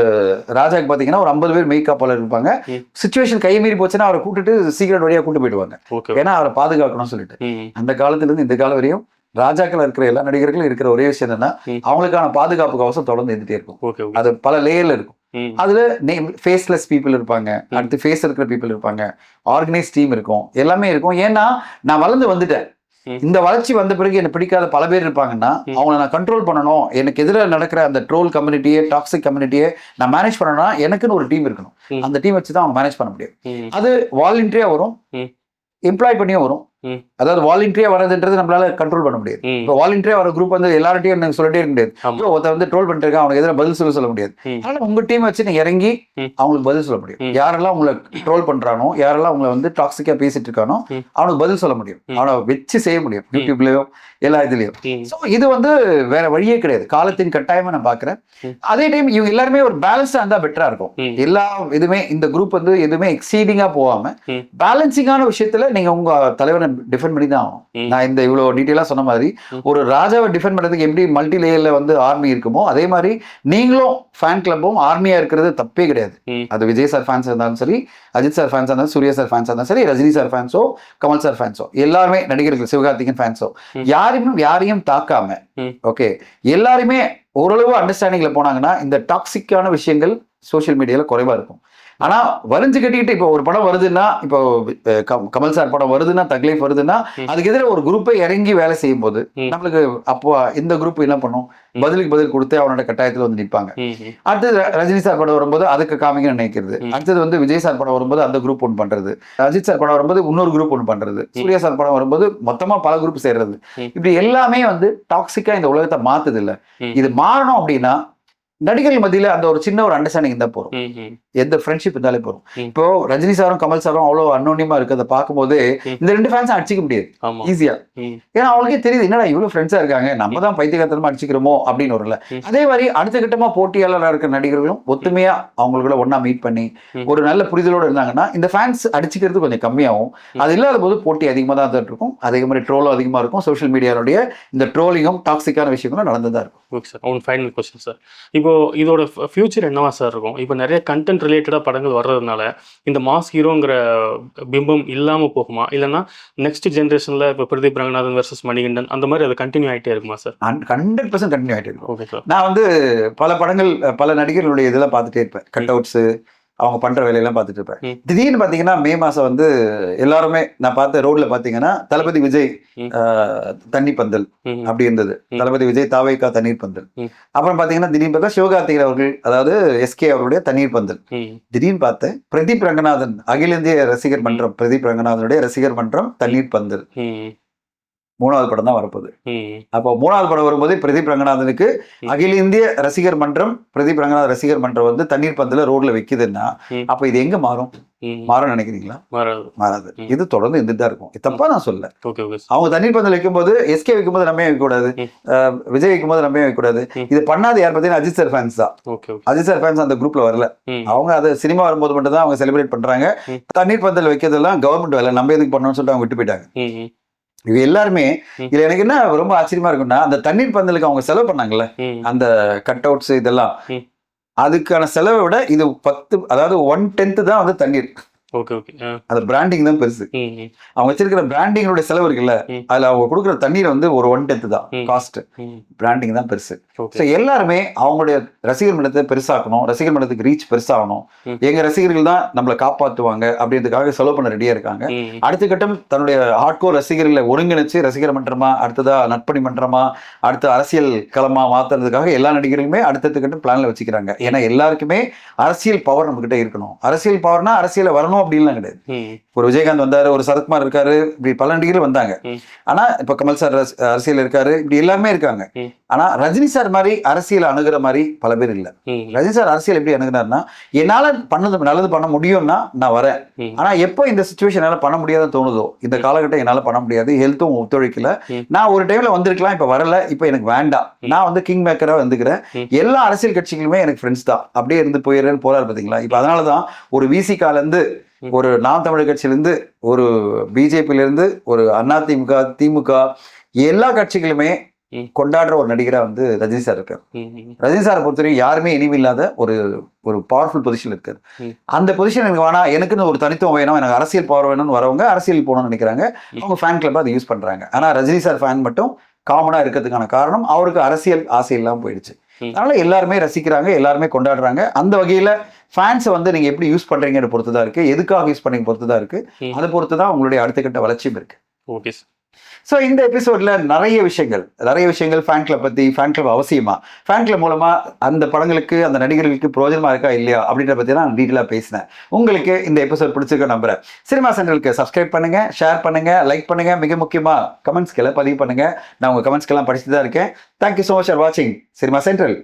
ராஜாக்கு பாத்தீங்கன்னா ஒரு ஐம்பது பேர் மெய்காப்பாளர் இருப்பாங்க. ம். சுச்சுவேஷன் கை மீறி போச்சுன்னா அவரை கூட்டிட்டு சீக்கிரம் வழியா கூட்டு போயிடுவாங்க. ஏன்னா அவரை பாதுகாக்கணும்னு சொல்லிட்டு. அந்த காலத்துல இருந்து இந்த காலம் வரையும் ராஜாக்கள் இருக்கிற எல்லா நடிகர்களும் இருக்கிற ஒரே விஷயம் என்னன்னா. அவங்களுக்கான பாதுகாப்பு கவசம் தொடர்ந்து இருந்துட்டே இருக்கும். அது பல லேயர்ல இருக்கும். அதுல நேம் ஃபேஸ்லெஸ் பீப்புள் இருப்பாங்க. அடுத்து ஃபேஸ் இருக்கிற பீப்புள் இருப்பாங்க. ஆர்கனைஸ் டீம் இருக்கும். எல்லாமே இருக்கும். ஏன்னா நான் வளர்ந்து வந்துட்டேன். இந்த வளர்ச்சி வந்த பிறகு எனக்கு பிடிக்காத பல பேர் இருப்பாங்கன்னா. அவங்கள நான் கண்ட்ரோல் பண்ணணும். எனக்கு எதிராக நடக்கிற அந்த ட்ரோல் கம்யூனிட்டியே டாக்ஸிக் கம்யூனிட்டியே நான் மேனேஜ் பண்ணணும்னா எனக்குன்னு ஒரு டீம் இருக்கணும். அந்த டீம் வச்சு தான் அவங்க மேனேஜ் பண்ண முடியும். அது வாலண்டியரா வரும். எம்ப்ளாய் பண்ணியும் வரும். அதாவது வாலண்டியரா வர்றதுன்றது நம்மளால கண்ட்ரோல் பண்ண முடியாது இப்போ வாலண்டியரா வர குரூப் வந்து எல்லார்ட்டையும் எனக்கு சொல்லிட்டே இருக்க முடியாது ஒருத்தன் வந்து ட்ரோல் பண்ணிட்டு அவனுக்கு எதிராக பதில் சொல்ல சொல்ல முடியாது. அதனால உங்க டீம் வச்சு நீங்க இறங்கி. அவங்களுக்கு பதில் சொல்ல முடியும். யாரெல்லாம் உங்களை ட்ரோல் பண்றானோ யாரெல்லாம் உங்களை வந்து டாக்ஸிக்கா பேசிட்டு இருக்கானோ. அவனுக்கு பதில் சொல்ல முடியும். அவனை வச்சு செய்ய முடியும் யூடியூப்லயோ எல்லா இதுலயும் ஸோ இது வந்து வேற வழியே கிடையாது காலத்தின் கட்டாயமா நான் பாக்குறேன். அதே டைம் இவங்க எல்லாருமே ஒரு பேலன்ஸா இருந்தா பெட்டரா இருக்கும். எல்லா இதுமே இந்த குரூப் வந்து எதுவுமே எக்ஸீடிங்கா போகாம. பேலன்சிங்கான விஷயத்துல நீங்க உங்க தலைவரை டிஃபெண்ட் பண்ணி தான் ஆகணும் ம். நான் இந்த இவ்வளவு டீட்டெயிலா சொன்ன மாதிரி. ஒரு ராஜாவை டிஃபெண்ட் பண்றதுக்கு எப்படி மல்டி லேயர்ல வந்து ஆர்மி இருக்குமோ அதே மாதிரி நீங்களும் ஃபேன் கிளப்பும் ஆர்மியா இருக்கிறது தப்பே கிடையாது. அது விஜய் சார் ஃபேன்ஸ் இருந்தாலும் சரி அஜித் சார் ஃபேன்ஸ் இருந்தாலும் சூர்யா சார் ஃபேன்ஸ் இருந்தாலும் சரி ரஜினி சார் ஃபேன்ஸோ கமல் சார் ஃபேன்ஸோ எல்லாருமே நடிகர்கள் சிவகார்த்திகன் ஃபேன்ஸோ. யாரையும் யாரையும் தாக்காம. ஓகே எல்லாருமே ஓரளவு அண்டர்ஸ்டாண்டிங்ல போனாங்கன்னா இந்த டாக்ஸிக்கான விஷயங்கள் சோஷியல் மீடியால குறைவா இருக்கும் ஆனா வரிஞ்சு கட்டிக்கிட்டு இப்போ ஒரு படம் வருதுன்னா இப்போ கமல் சார் படம் வருதுன்னா தக்லீஃப் வருதுன்னா. அதுக்கு எதிராக ஒரு குரூப்பை இறங்கி வேலை செய்யும் போது. நம்மளுக்கு அப்போ இந்த குரூப் என்ன பண்ணும். பதிலுக்கு பதில் கொடுத்து அவனோட கட்டாயத்துல வந்து நிற்பாங்க அடுத்தது ரஜினி சார் படம் வரும்போது அதுக்கு காமிக்க நினைக்கிறது. அடுத்தது வந்து விஜய் சார் படம் வரும்போது அந்த குரூப் ஒன்று பண்றது அஜித் சார் படம் வரும்போது இன்னொரு குரூப் ஒன்று பண்றது சூர்யா சார் படம் வரும்போது மொத்தமா பல குரூப் சேர்றது. இப்படி எல்லாமே வந்து டாக்ஸிக்கா இந்த உலகத்தை மாத்துது இல்ல. இது மாறணும் அப்படின்னா நடிகர்கள் மத்தியில அந்த ஒரு சின்ன ஒரு அண்டர்ஸ்டாண்டிங் தான் போறோம் எந்த ஃப்ரெண்ட்ஷிப் இருந்தாலே போறோம். இப்போ ரஜினி சாரும் கமல் சாரும் அவ்வளவு அன்னோன்யமா இருக்கிறத பார்க்கும்போது. இந்த ரெண்டு ஃபேன்ஸும் அடிச்சிக்க முடியாது. ஈஸியா ஏன்னா அவங்களுக்கே தெரியுது என்னடா இவ்வளவு ஃப்ரெண்ட்ஸா இருக்காங்க? நம்ம தான் பைத்தியகாரத்தனமா அடிச்சுக்கிறோமோ? அப்படின்னு வரும்ல ம். அதே மாதிரி அடுத்த கட்டமா போட்டியாளராக இருக்கிற நடிகர்களும் ஒத்துமையா அவங்களுக்குள்ள ஒண்ணா மீட் பண்ணி. ஒரு நல்ல புரிதலோட இருந்தாங்கன்னா இந்த ஃபேன்ஸ் அடிச்சுக்கிறது கொஞ்சம் கம்மியாகும். அது இல்லாத போது போட்டி அதிகமா தான் இருக்கும் அதே மாதிரி ட்ரோலும் அதிகமா இருக்கும். சோஷியல் மீடியாவுடைய இந்த ட்ரோலிங்கும் டாக்ஸிக்கான விஷயங்களும் நடந்துதான் இருக்கும். Okay sir final question sir இப்போ இதோட ஃபியூச்சர் என்னவா சார் இருக்கும்? இப்போ நிறைய கண்டென்ட் ரிலேட்டடாக படங்கள் வர்றதுனால இந்த மாஸ் ஹீரோங்கிற பிம்பம் இல்லாமல் போகுமா? இல்லைன்னா நெக்ஸ்ட் ஜென்ரேஷனில் இப்போ பிரதீப் ரங்கநாதன் வர்சஸ் மணிகண்டன் அந்த மாதிரி அது கண்டினியூ ஆகிட்டே இருக்குமா சார் ஹண்ட்ரட் பர்சன்ட் கண்டினியூ ஆயிட்டு இருக்கும். ஓகே சார் நான் வந்து பல படங்கள் பல நடிகர்களுடைய இதெல்லாம் பார்த்துட்டே இருப்பேன். கட் அவுட்ஸ் அவங்க பண்ற வேலையெல்லாம் பார்த்துட்டு இருப்பேன். திடீர்னு பாத்தீங்கன்னா மே மாசம் வந்து எல்லாருமே நான் பார்த்த ரோட்ல பாத்தீங்கன்னா தளபதி விஜய் தண்ணி பந்தல் அப்படி இருந்தது. தளபதி விஜய் தாவைக்கா தண்ணீர் பந்தல். அப்புறம் பாத்தீங்கன்னா திடீர்னு பார்த்தா சிவகார்த்திகேயன் அவர்கள் அதாவது எஸ்கே அவருடைய தண்ணீர் பந்தல். திடீர்னு பார்த்தேன் பிரதீப் ரங்கநாதன் அகில இந்திய ரசிகர் மன்றம் பிரதீப் ரங்கநாதனுடைய ரசிகர் மன்றம் தண்ணீர் பந்தல். மூணாவது படம் தான் வரப்போகுது. அப்போ மூணாவது படம் வரும்போது பிரதீப் ரங்கநாதனுக்கு. அகில இந்திய ரசிகர் மன்றம் பிரதீப் ரங்கநாதன் ரசிகர் மன்றம் வந்து தண்ணீர் பந்தல ரோட்ல வைக்குதுன்னா. அப்ப இது எங்க மாறும். மாறும் நினைக்கிறீங்களா? மாறாது. இது தொடர்ந்து இருந்துட்டு இருக்கும். தப்பா நான் சொல்ல அவங்க தண்ணீர் பந்தல் வைக்கும்போது எஸ்கே வைக்கும்போது நம்ம வைக்க கூடாது விஜய் வைக்கும்போது நம்ம வைக்க கூடாது. இது பண்ணாது யார் பார்த்தீங்கன்னா அஜித் சார் ஃபேன்ஸ் தான். அஜித் சார் ஃபேன்ஸ் அந்த குரூப்ல வரல. அவங்க அது சினிமா வரும்போது மட்டும் தான் அவங்க செலிப்ரேட் பண்றாங்க. தண்ணீர் பந்தல் வைக்கிறதெல்லாம் கவர்மெண்ட் வேலை. நம்ம எதுக்கு பண்ணணும்னு சொல்லிட்டு அவங்க விட்டு போயிட்டாங்க. இது எல்லாருமே. இதுல எனக்கு என்ன ரொம்ப ஆச்சரியமா இருக்கும்னா அந்த தண்ணீர் பந்தலுக்கு அவங்க செலவு பண்ணாங்கல்ல அந்த கட் அவுட்ஸ் இதெல்லாம். அதுக்கான செலவை விட இது பத்து அதாவது ஒன் டென்த் தான் வந்து தண்ணீர் ஓகே ஓகே ஆ, அந்த பிராண்டிங் தான் பெருசு. அவங்க வச்சிருக்கிற பிராண்டிங்கோட செலவு இருக்குல்ல. அதுல அவங்க கொடுக்குற தண்ணீர் வந்து ஒரு ஒன் டென்த் தான். காஸ்ட் பிராண்டிங் தான் பெருசு. ஸோ எல்லாருமே அவங்களுடைய ரசிகர் மன்றத்தை பெருசாக்கணும் ரசிகர் மன்றத்துக்கு ரீச் பெருசாகணும். எங்க ரசிகர்கள் தான் நம்மளை காப்பாத்துவாங்க அப்படின்றதுக்காக செலவு பண்ண ரெடியா இருக்காங்க. அடுத்த கட்டம் தன்னுடைய ஹார்ட்கோர் ரசிகர்களை ஒருங்கிணைச்சு ரசிகர் மன்றமா அடுத்ததா நட்பணி மன்றமா அடுத்த அரசியல் களமா மாத்துறதுக்காக எல்லா நடிகர்களுமே அடுத்தடுத்த கட்டம் பிளான்ல வச்சுக்கிறாங்க. ஏன்னா எல்லாருக்குமே அரசியல் பவர் நம்ம கிட்ட இருக்கணும். அரசியல் பவர்னா அரசியல வரணும் அப்படின்லாம் கிடையாது ஒரு விஜயகாந்த் வந்தாரு ஒரு சரத்குமார் இருக்காரு இப்படி பல நடிகர்கள் வந்தாங்க. ஆனா இப்ப கமல் சார் அரச- அரசியல் இருக்காரு இப்படி எல்லாருமே இருக்காங்க. ஆனா ரஜினி சார் மாதிரி அரசியல் அணுகுற மாதிரி பல பேர் இல்ல ரஜினி சார் அரசியல் எப்படி அணுகுனாருன்னா என்னால பண்ணது நல்லது பண்ண முடியும்னா நான் வரேன். ஆனா எப்போ இந்த சுச்சுவேஷன் என்னால பண்ண முடியாதுன்னு தோணுதோ இந்த காலகட்டம் என்னால பண்ண முடியாது ஹெல்த்தும் ஒத்துழைக்கல. நான் ஒரு டைம்ல வந்திருக்கலாம் இப்ப வரல இப்ப எனக்கு வேண்டாம். நான் வந்து கிங் மேக்கரா வந்துக்கிறேன். எல்லா அரசியல் கட்சிகளுமே எனக்கு ஃப்ரெண்ட்ஸ் தான் அப்படியே இருந்து போயிடுறேன்னு போறாரு பாத்தீங்களா இப்ப அதனாலதான் ஒரு விசிகால இருந்து. ஒரு நாம் தமிழர் கட்சியில இருந்து ஒரு பிஜேபியில இருந்து ஒரு அதிமுக திமுக எல்லா கட்சிகளுமே. கொண்டாடுற ஒரு நடிகரா வந்து ரஜினி சார் இருக்காரு ரஜினி சாரை பொறுத்தவரைக்கும் யாருமே இனிமே இல்லாத ஒரு ஒரு பவர்ஃபுல் பொசிஷன் இருக்காரு. அந்த பொசிஷன் எனக்கு வேணாம் எனக்குன்னு ஒரு தனித்துவம் வேணும் எனக்கு அரசியல் பவர் வேணும்னு வரவங்க அரசியல் போகணும்னு நினைக்கிறாங்க. அவங்க ஃபேன் கிளப் அதை யூஸ் பண்றாங்க ஆனா ரஜினி சார் ஃபேன் மட்டும் காமனா இருக்கிறதுக்கான காரணம் அவருக்கு அரசியல் ஆசை இல்லாம போயிடுச்சு. அதனால எல்லாருமே ரசிக்கிறாங்க எல்லாருமே கொண்டாடுறாங்க. அந்த வகையில ஃபேன்ஸை வந்து நீங்க எப்படி யூஸ் பண்றீங்கன்னு பொறுத்து தான் இருக்கு. எதுக்காக யூஸ் பண்ணீங்க பொறுத்து தான் இருக்கு. அதை பொறுத்து தான் உங்களுடைய அடுத்த கட்ட வளர்ச்சியும் இருக்கு. ஓகே சார் ஸோ இந்த எபிசோடில் நிறைய விஷயங்கள் நிறைய விஷயங்கள் ஃபேன் கிளப் பற்றி ஃபேன் கிளப் அவசியமா? ஃபேன் கிளப் மூலமாக அந்த படங்களுக்கு அந்த நடிகர்களுக்கு பிரயோஜனமா இருக்கா இல்லையா அப்படின்ற பற்றி நான் டீட்டெயிலாக பேசினேன். உங்களுக்கு இந்த எபிசோட் பிடிச்சிருக்க நம்புறேன். சினிமா சென்டருக்கு சப்ஸ்கிரைப் பண்ணுங்கள் ஷேர் பண்ணுங்கள் லைக் பண்ணுங்கள் மிக முக்கியமாக கமெண்ட்ஸ்களை பதிவு பண்ணுங்கள் நான் உங்கள் கமெண்ட்ஸ்க்கெல்லாம் படிச்சுட்டு தான் இருக்கேன். Thank you so much for வாட்சிங் சினிமா சென்ட்ரல்